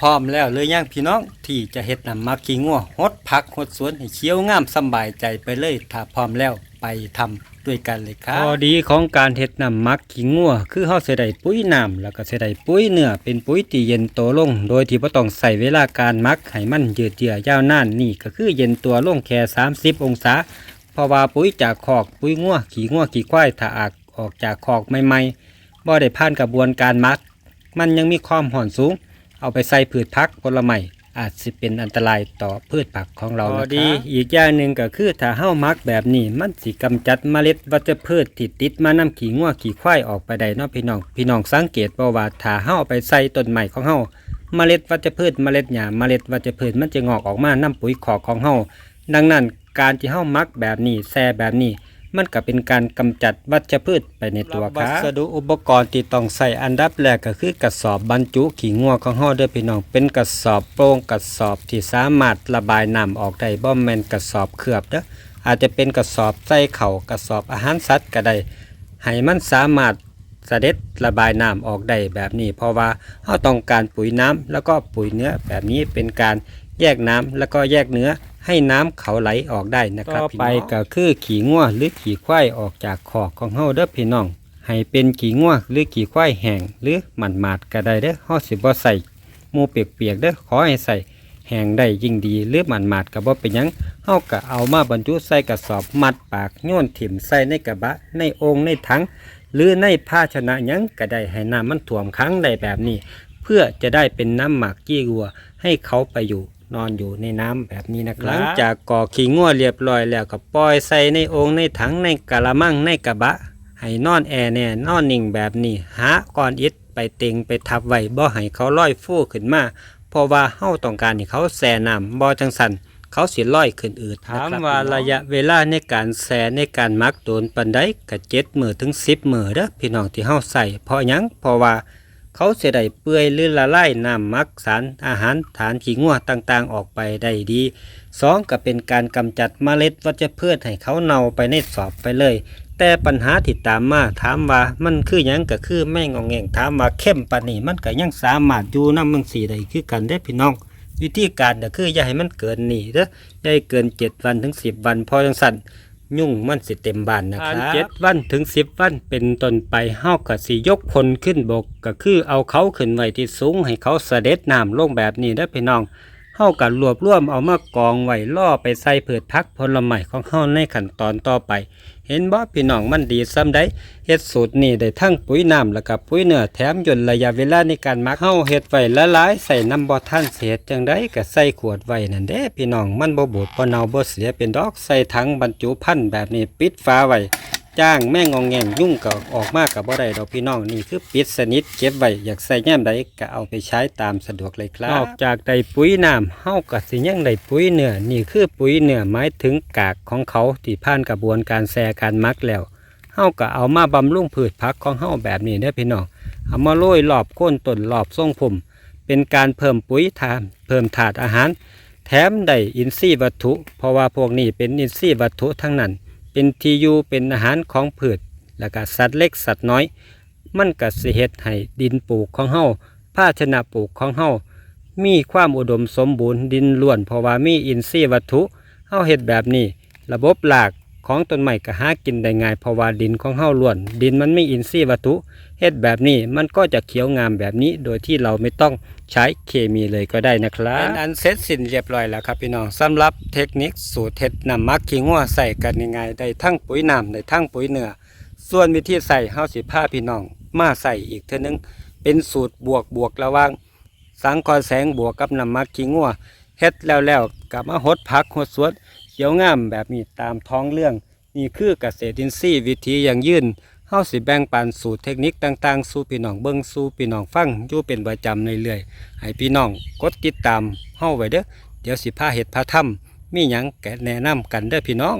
พร้อมแล้วหรือยังพี่น้องที่จะเฮ็ดนำมักขี้งัวฮดผักฮดสวนให้เขียวงามสบายใจไปเลยถ้าพร้อมแล้วไปทำด้วยกันเลยครับข้อดีของการเฮ็ดนำมักขี้งัวคือเฮาสิได้ปุ๋ยน้ำแล้วก็สิได้ปุ๋ยเนื้อเป็นปุ๋ยที่เย็นตัวลง โดยที่บ่ต้องใส่เวลาการมักให้มันยืดเยื้อยาวนานนี่ก็คือเย็นตัวลงแค่ 30 องศา เพราะว่าปุ๋ยจากคอกปุ๋ยงัวขี้งัวขี้ควายถ้าอากออกจากคอกใหม่ๆบ่ได้ผ่านกระบวนการมัก มันยังมีความห่อนสูง เอาไปใส่พืชพักผลไม้อาจสิเป็นอันตรายต่อพืชผักของเรานะครับดีอีกอย่างหนึ่งก็คือถ้าเฮ้ามักแบบนี้มันสิกำจัดเมล็ดวัชพืชที่ติดมาน้ำขี้งัวขี้ควายออกไปได้เนาะพี่น้องพี่น้องสังเกตบ่ว่าถ้าเฮ้าเอาไปใส่ต้นใหม่ของเฮาเมล็ดวัชพืชเมล็ดหญ้าเมล็ดวัชพืชมันจะงอกออกมาน้ำปุ๋ยขอกของเฮาดังนั้นการที่เฮามักแบบนี้แซ่แบบนี้ มันก็เป็นการกำจัดวัชพืชไปในตัวครับวัสดุอุปกรณ์ที่ต้องใส่อันดับแรกก็คือกระสอบบรรจุขี้งัวของเฮาเด้อพี่น้องเป็นกระสอบโปร่งกระสอบที่สามารถระบายน้ำออกได้บ่แม่นกระสอบเคลือบเด้ออาจจะเป็นกระสอบใส่เข่ากระสอบอาหารสัตว์ก็ได้ให้มันสามารถเสด็จระบายน้ำออกได้แบบนี้ เพราะว่าเฮาต้องการปุ๋ยน้ำแล้วก็ปุ๋ยเนื้อแบบนี้เป็นการแยกน้ำแล้วก็แยกเนื้อ ให้น้ำเขาไหลออกได้นะครับต่อไปก็คือขี่งัวหรือขี่ควายออกจากคอกของเฮาเด้อพี่น้อง ให้เป็นขี่งัวหรือขี่ควายแห้งหรือหมันมาดก็ได้เด้อเฮาสิบ่ใส่หมูเปียกๆเด้อขอให้ใส่แห้งได้ยิ่งดีหรือหมันมาดก็บ่เป็นหยังเฮาก็เอามาบรรจุใส่กระสอบมัดปากโยนถิ่มใส่ในกระบะ ในโอ่งในถังหรือในภาชนะหยังก็ได้ให้น้ำมันท่วมค้างได้แบบนี้ เพื่อจะได้เป็นน้ำหมักกี้วัวให้เขาไปอยู่ นอนอยู่ในน้ำแบบนี้นะครับหลังจากก่อขี้งัวเรียบร้อยแล้วก็ปล่อยใส่ในโอ่งในถังในกะละมังในกระบะ ให้นอนแอร์แน่นอนนิ่งแบบนี้หาก้อนอิฐไปเต็งไปทับไว้บ่ให้เขาลอยฟูขึ้นมาเพราะว่าเฮาต้องการให้เขาแซ่น้ำบ่จังสันเขาสิลอยขึ้นอืดถามว่าระยะเวลาในการแซ่ในการมักโดนปันไดก็เจ็ดมือถึงสิบมือเด้อพี่น้องที่เฮาใส่เพราะหยังเพราะว่า เขาเสียได้เปื่อยหรือละลายน้ำมักสารอาหารฐานขี้งัวต่างๆ ออกไปได้ดีสองก็เป็นการกำจัดเมล็ดวัชพืชให้เขาเน่าไปในสอบไปเลย แต่ปัญหาที่ตามมาถามว่ามันคือยังก็คือแม่งองแงงถามว่าเข้มปานนี้มันก็ยังสามารถอยู่น้ำมึงสีได้คือกันได้พี่น้องวิธีการก็คืออย่าให้มันเกินนี่เด้ออย่าให้เกินเจ็ดวันถึงสิบวันพอจังสั่น ยุ่งมันสิเต็มบ้านนะครับเจ็ดวันถึงสิบวันเป็นต้นไปเฮาก็สิยกคนขึ้นบกก็คือเอาเขาขึ้นไว้ที่สูงให้เขาเสด็จน้ำลงแบบนี้เด้อพี่น้อง เฮาก็รวบรวมเอามากองไว้ล่อไปใส่เพืชพักผลไม้ของเฮาในขั้นตอนต่อไป เห็นบ่พี่น้องมันดีซ้ำได้เฮ็ดสูตรนี้ได้ทั้งปุ๋ยน้ำแล้วก็ปุ๋ยเนื้อแถมย่นระยะเวลาในการหมักเฮาเฮ็ดไว้ละลายใส่น้ำบ่ทันเสียจังไดก็ใส่ขวดไว้นั่นเด้ พี่น้องมันบ่บูดบ่เน่าบ่เสียเป็นดอกใส่ถังบรรจุพันธุ์แบบนี้ปิดฝาไว้ จ้างแม่งองแงงยุ่งก็ออกมากับบ่ได้ดอกพี่น้องนี่คือปิดสนิทเก็บไว้อยากใส่แย้มใดก็เอาไปใช้ตามสะดวกเลยครับนอกจากได้ปุ๋ยน้ำเฮาก็สิยังได้ปุ๋ยเนื้อนี่คือปุ๋ยเนื้อหมายถึงกากของเขาที่ผ่านกระบวนการแซ่การมักแล้วเฮาก็เอามาบำรุงพืชผักของเฮาแบบนี้เด้พี่น้องเอามาโรยรอบโคนต้นรอบทรงผมเป็นการเพิ่มปุ๋ยทานเพิ่มถาดอาหาร แถมได้อินทรีย์วัตถุ เพราะว่าพวกนี้เป็นอินทรีย์วัตถุทั้งนั้น เป็นที่อยู่เป็นอาหารของพืชแล้วก็สัตว์เล็กสัตว์น้อย มันก็สิเฮ็ดให้ดินปลูกของเฮาภาชนะปลูกของเฮามีความอุดมสมบูรณ์ดินล้วนเพราะว่ามีอินทรีย์วัตถุเฮาเฮ็ดแบบนี้ ระบบหลาก ของต้นไม้ก็หากินได้ง่ายเพราะว่าดินของเฮาล้วน ดินมันไมีอินทรีย์วัตถุเฮ็ดแบบนี้มันก็จะเขียวงามแบบนี้โดยที่เราไม่ต้องใช้เคมีเลยก็ได้นะครับเป็นอันเสร็จสิ้นเรียบร้อยแล้วครับพี่น้องสำหรับเทคนิคสูตรเฮ็ดน้ำมักขี้งัวใส่กันยังไงได้ทั้งปุ๋ยน้ำได้ทั้งปุ๋ยเนื้อส่วนวิธีใส่เฮาสิพาพี่น้องมาใส่อีกเท่านึงเป็นสูตรบวกบวกระว่างสังกอแสงบวกกับน้ำมักขี้งัวเฮ็ดแล้วแล้วกลับมาหดผักหดสวน ขียวงามแบบนี้ตามท้องเรื่อง นี่คือเกษตรอินทรีย์วิธีอย่างยืนเฮาสิแบ่งปันสูตรเทคนิคต่างๆ สู่พี่น้องเบิ่งสู่พี่น้องฟังอยู่เป็นประจำเรื่อยๆให้พี่น้องกดติดตามเฮาไว้เด้อเดี๋ยวสิพาเห็ดพาทำมีหยังแกะแนะนำกันเด้อพี่น้อง